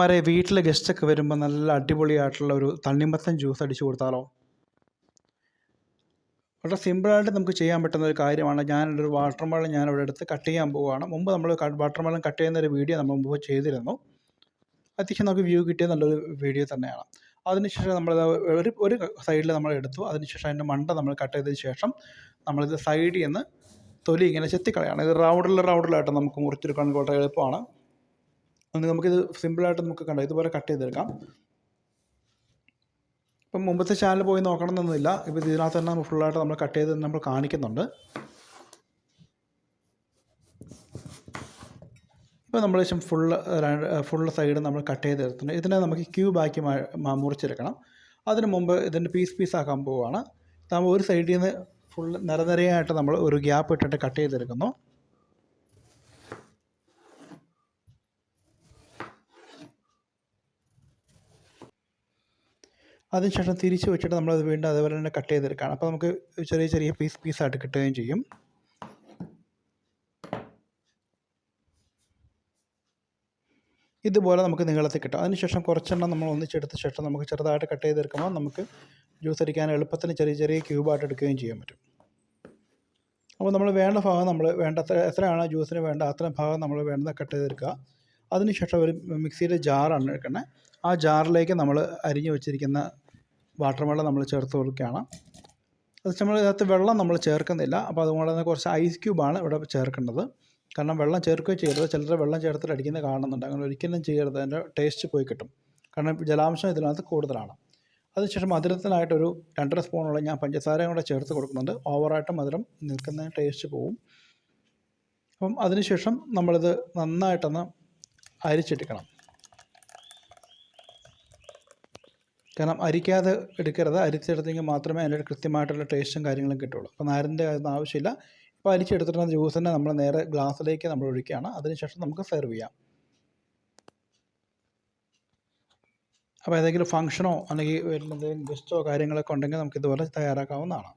വരെ വീട്ടിൽ ഗസ്റ്റൊക്കെ വരുമ്പോൾ നല്ല അടിപൊളിയായിട്ടുള്ള ഒരു തണ്ണിമത്തൻ ജ്യൂസ് അടിച്ചു കൊടുത്താലോ? വളരെ സിമ്പിളായിട്ട് നമുക്ക് ചെയ്യാൻ പറ്റുന്ന ഒരു കാര്യമാണ്. ഞാനൊരു വാട്ടർ മെലൺ ഞാനിവിടെ എടുത്ത് കട്ട് ചെയ്യാൻ പോവുകയാണ്. മുമ്പ് നമ്മൾ വാട്ടർ മെലൺ കട്ട് ചെയ്യുന്ന ഒരു വീഡിയോ നമ്മൾ മുമ്പ് ചെയ്തിരുന്നു. അത്യാവശ്യം നമുക്ക് വ്യൂ കിട്ടിയ നല്ലൊരു വീഡിയോ തന്നെയാണ്. അതിനുശേഷം നമ്മൾ ഒരു ഒരു സൈഡിൽ നമ്മൾ എടുത്തു. അതിനുശേഷം അതിന്റെ മണ്ട നമ്മൾ കട്ട് ചെയ്തതിന് ശേഷം നമ്മളിത് സൈഡിൽ നിന്ന് തൊലി ഇങ്ങനെ ചെത്തിക്കളയാണ്. ഇത് റൗണ്ടിൽ റൗണ്ടിലായിട്ട് നമുക്ക് മുറിച്ചെടുക്കാൻ വളരെ എളുപ്പമാണ്. അതുകൊണ്ട് നമുക്കിത് സിമ്പിളായിട്ട് നമുക്ക് കണ്ടോ? ഇതുപോലെ കട്ട് ചെയ്തെടുക്കാം. ഇപ്പം മുമ്പത്തെ ചാനൽ പോയി നോക്കണമെന്നൊന്നുമില്ല. ഇപ്പം ഇതിനകത്ത് തന്നെ ഫുള്ളായിട്ട് നമ്മൾ കട്ട് ചെയ്ത് നമ്മൾ കാണിക്കുന്നുണ്ട്. ഇപ്പോൾ നമ്മൾ ശേഷം ഫുള്ള് ഫുള്ള് സൈഡ് നമ്മൾ കട്ട് ചെയ്തെടുത്തിട്ടുണ്ട്. ഇതിനെ നമുക്ക് ക്യൂബാക്കി മുറിച്ചെടുക്കണം. അതിന് മുമ്പ് ഇതിന്റെ പീസ് പീസ് ആക്കാൻ പോവുകയാണ് നമ്മൾ ഒരു സൈഡിൽ നിന്ന് ഫുള്ള് നിരനിരയായിട്ട് നമ്മൾ ഒരു ഗ്യാപ്പ് ഇട്ടിട്ട് കട്ട് ചെയ്തെടുക്കുന്നു. അതിനുശേഷം തിരിച്ച് വെച്ചിട്ട് നമ്മളത് വീണ്ടും അതേപോലെ തന്നെ കട്ട് ചെയ്തെടുക്കുകയാണ് അപ്പോൾ നമുക്ക് ചെറിയ ചെറിയ പീസ് പീസായിട്ട് കിട്ടുകയും ചെയ്യും. ഇതുപോലെ നമുക്ക് നീളത്തിൽ കിട്ടും. അതിനുശേഷം കുറച്ചെണ്ണം നമ്മൾ ഒന്നിച്ചെടുത്ത ശേഷം നമുക്ക് ചെറുതായിട്ട് കട്ട് ചെയ്തെടുക്കുമ്പോൾ നമുക്ക് ജ്യൂസ് അടിക്കാൻ എളുപ്പത്തിന് ചെറിയ ചെറിയ ക്യൂബായിട്ട് എടുക്കുകയും ചെയ്യാൻ പറ്റും. അപ്പോൾ നമ്മൾ വേണ്ട ഭാഗം നമ്മൾ വേണ്ട എത്രയാണോ ജ്യൂസിന് വേണ്ട അത്രയും ഭാഗം നമ്മൾ വേണ്ടത് കട്ട് ചെയ്തെടുക്കുക. അതിനുശേഷം ഒരു മിക്സിയുടെ ജാറാണ് എടുക്കുന്നത് ആ ജാറിലേക്ക് നമ്മൾ അരിഞ്ഞു വെച്ചിരിക്കുന്ന വാട്ടർ നമ്മൾ ചേർത്ത് കൊടുക്കുകയാണ്. അത് നമ്മൾ ഇതിനകത്ത് വെള്ളം നമ്മൾ ചേർക്കുന്നില്ല. അപ്പോൾ അതുകൊണ്ട് തന്നെ കുറച്ച് ഐസ് ക്യൂബാണ് ഇവിടെ ചേർക്കേണ്ടത്. കാരണം വെള്ളം ചേർക്കുകയോ ചെയ്യരുത്. ചിലർ വെള്ളം ചേർത്തിട്ട് അടിക്കുന്നത് കാണുന്നുണ്ട്. അങ്ങനെ ഒരിക്കലും ചെയ്യരുത് അതിന്റെ ടേസ്റ്റ് പോയി കിട്ടും. കാരണം ജലാംശം ഇതിനകത്ത് കൂടുതലാണ്. അതിനുശേഷം മധുരത്തിനായിട്ടൊരു രണ്ടര സ്പൂണോളം ഞാൻ പഞ്ചസാരയും കൂടെ ചേർത്ത് കൊടുക്കുന്നുണ്ട്. ഓവറായിട്ട് മധുരം നിൽക്കുന്ന ടേസ്റ്റ് പോവും. അപ്പം അതിനുശേഷം നമ്മളിത് നന്നായിട്ടൊന്ന് അരിച്ചെടുക്കണം. കാരണം അരിക്കാതെ എടുക്കരുത്. അരിച്ചെടുത്തെങ്കിൽ മാത്രമേ അതിന്റെ കൃത്യമായിട്ടുള്ള ടേസ്റ്റും കാര്യങ്ങളും കിട്ടുള്ളൂ അപ്പോൾ നാരിന്റെ അതൊന്നും ആവശ്യമില്ല. ഇപ്പോൾ അരിച്ചെടുത്തിട്ടുള്ള ജ്യൂസ് തന്നെ നമ്മൾ നേരെ ഗ്ലാസ്സിലേക്ക് നമ്മൾ ഒഴിക്കുകയാണ്. അതിനുശേഷം നമുക്ക് സെർവ് ചെയ്യാം. അപ്പോൾ ഏതെങ്കിലും ഫംഗ്ഷനോ അല്ലെങ്കിൽ വരുന്ന എന്തെങ്കിലും ഗസ്റ്റോ കാര്യങ്ങളൊക്കെ ഉണ്ടെങ്കിൽ നമുക്ക് ഇതുപോലെ തയ്യാറാക്കാവുന്നതാണ്.